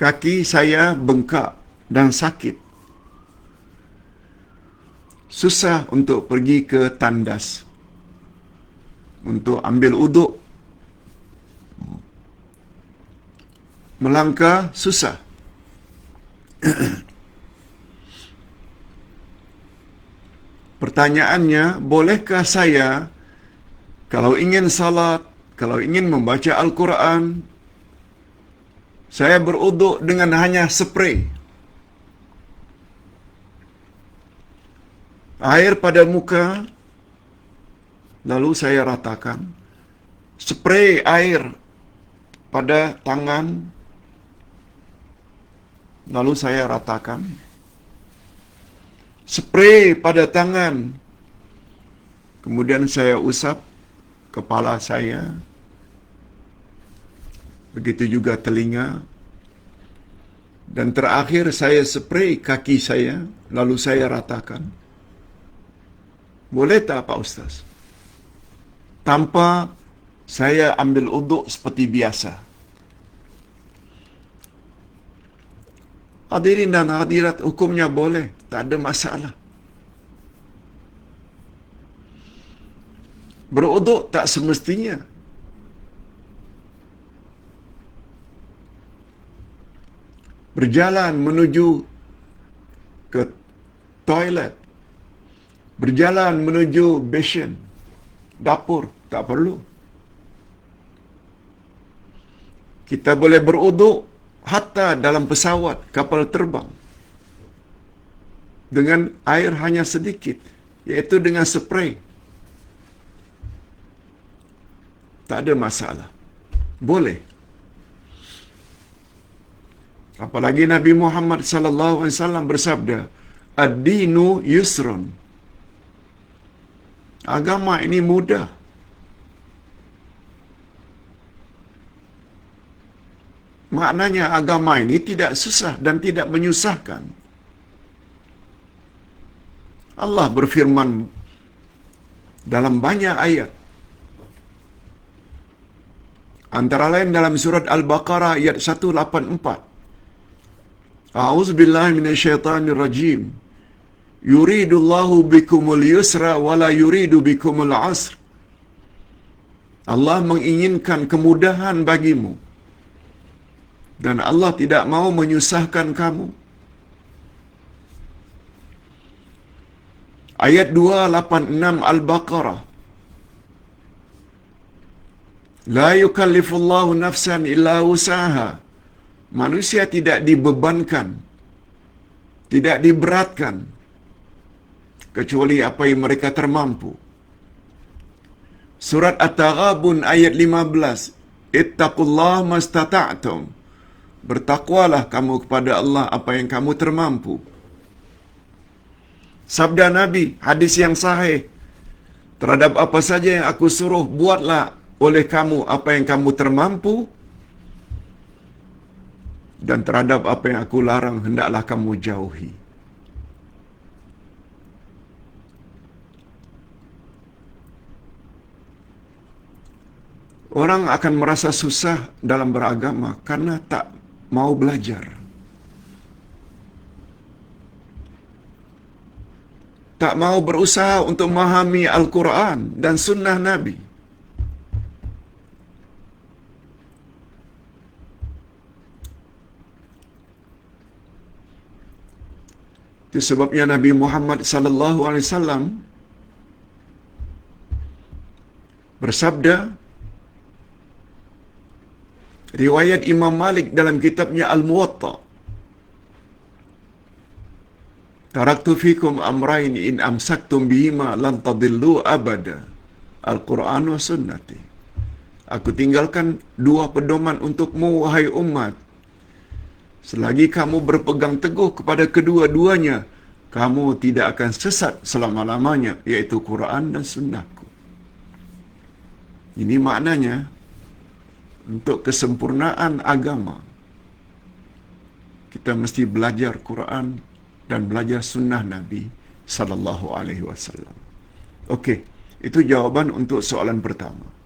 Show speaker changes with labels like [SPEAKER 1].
[SPEAKER 1] kaki saya bengkak dan sakit. Susah untuk pergi ke tandas. Untuk ambil uduk. Melangkah susah. Pertanyaannya, bolehkah saya kalau ingin salat, kalau ingin membaca Al-Quran, saya beruduk dengan hanya spray. Air pada muka, lalu saya ratakan. Spray air pada tangan, lalu saya ratakan. Spray pada tangan, kemudian saya usap kepala saya, begitu juga telinga, dan terakhir saya spray kaki saya, lalu saya ratakan. Boleh tak Pak Ustaz? Tanpa saya ambil uduk seperti biasa. Hadirin dan hadirat hukumnya boleh, tak ada masalah. Beruduk tak semestinya. Berjalan menuju ke toilet. Berjalan menuju basin. Dapur. Tak perlu. Kita boleh beruduk hatta dalam pesawat, kapal terbang. Dengan air hanya sedikit. Iaitu dengan spray. Tak ada masalah. Boleh. Apalagi Nabi Muhammad sallallahu alaihi wasallam bersabda, "Ad-dinu yusrun." Agama ini mudah. Maknanya agama ini tidak susah dan tidak menyusahkan. Allah berfirman dalam banyak ayat. Antara lain dalam surat Al-Baqarah ayat 184. A'udzu billahi minasyaitonir rajim. Yuridullahu bikumul yusra wa la yuridu bikumul asr. Allah menginginkan kemudahan bagimu. Dan Allah tidak mau menyusahkan kamu. Ayat 286 Al-Baqarah. La yukallifullahu nafsan illa usaha. Manusia tidak dibebankan, tidak diberatkan, kecuali apa yang mereka termampu. Surat At-Taghabun ayat 15. Ittaqullah mastata'tum. Bertakwalah kamu kepada Allah apa yang kamu termampu. Sabda Nabi, hadis yang sahih. Terhadap apa saja yang aku suruh, buatlah oleh kamu apa yang kamu termampu. Dan terhadap apa yang aku larang, hendaklah kamu jauhi. Orang akan merasa susah dalam beragama karena tak mau belajar. Tak mau berusaha untuk memahami Al-Quran dan Sunnah Nabi. Itu sebabnya Nabi Muhammad sallallahu alaihi wasallam bersabda riwayat Imam Malik dalam kitabnya Al-Muwatta Taraktu fikum amrain in amsaktum bihima lan tadillu abada Al-Quran wa sunnati. Aku tinggalkan dua pedoman untukmu wahai umat Selagi kamu berpegang teguh kepada kedua-duanya, kamu tidak akan sesat selama-lamanya, yaitu Quran dan Sunnahku. Ini maknanya, untuk kesempurnaan agama, kita mesti belajar Quran dan belajar Sunnah Nabi Sallallahu Alaihi Wasallam. Okey, itu jawaban untuk soalan pertama.